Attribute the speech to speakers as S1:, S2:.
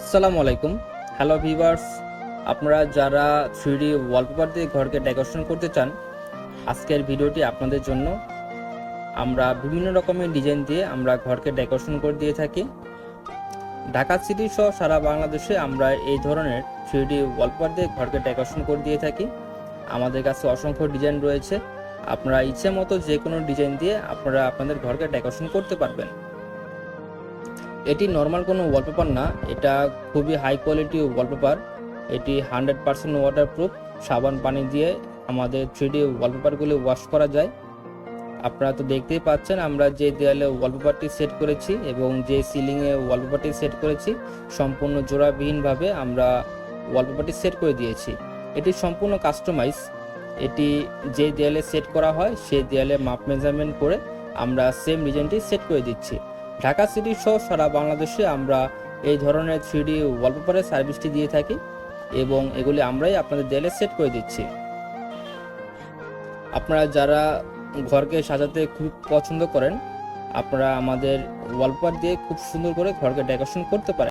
S1: আসসালামু আলাইকুম। Hello viewers আপনারা যারা থ্রি ওয়ালপেপার দিয়ে ঘরকে ডেকোরেশন করতে চান, আজকের ভিডিওটি আপনাদের জন্য। আমরা বিভিন্ন রকমের ডিজাইন দিয়ে আমরা ঘরকে ডেকোরেশন করে দিয়ে থাকি। ঢাকা সিটি সহ সারা বাংলাদেশে আমরা এই ধরনের থ্রি ওয়ালপেপার দিয়ে ঘরকে ডেকোরেশন করে দিয়ে থাকি। আমাদের কাছে অসংখ্য ডিজাইন রয়েছে। আপনারা ইচ্ছে মতো যে কোনো ডিজাইন দিয়ে আপনারা আপনাদের ঘরকে ডেকোরেশন করতে পারবেন। এটি নর্মাল কোনো ওয়ালপেপার না, এটা খুবই হাই কোয়ালিটি ওয়ালপেপার এটি হান্ড্রেড পার্সেন্ট ওয়াটারপ্রুফ সাবান, পানি দিয়ে আমাদের থ্রি ডি ওয়ালপেপারগুলি ওয়াশ করা যায়। আপনারা তো দেখতেই পাচ্ছেন, আমরা যে দেয়ালে ওয়ালপেপারটি সেট করেছি এবং যে সিলিংয়ে ওয়ালপেপারটি সেট করেছি, সম্পূর্ণ জোড়াবিহীনভাবে আমরা ওয়ালপেপারটি সেট করে দিয়েছি। এটি সম্পূর্ণ কাস্টমাইজ এটি যে দেয়ালে সেট করা হয় সেই দেয়ালে মাপ মেজারমেন্ট করে আমরা সেম ডিজাইনটি সেট করে দিচ্ছি। ঢাকা সিটি সহ সারা বাংলাদেশে আমরা এই ধরনের থ্রি ডি ওয়ালপেপারের সার্ভিসটি দিয়ে থাকি এবং এগুলি আমরাই আপনাদের দেয়ালে সেট করে দিচ্ছি। আপনারা যারা ঘরকে সাজাতে খুব পছন্দ করেন, আপনারা আমাদের ওয়ালপেপার দিয়ে খুব সুন্দর করে ঘরকে ডেকোরেশন করতে পারেন।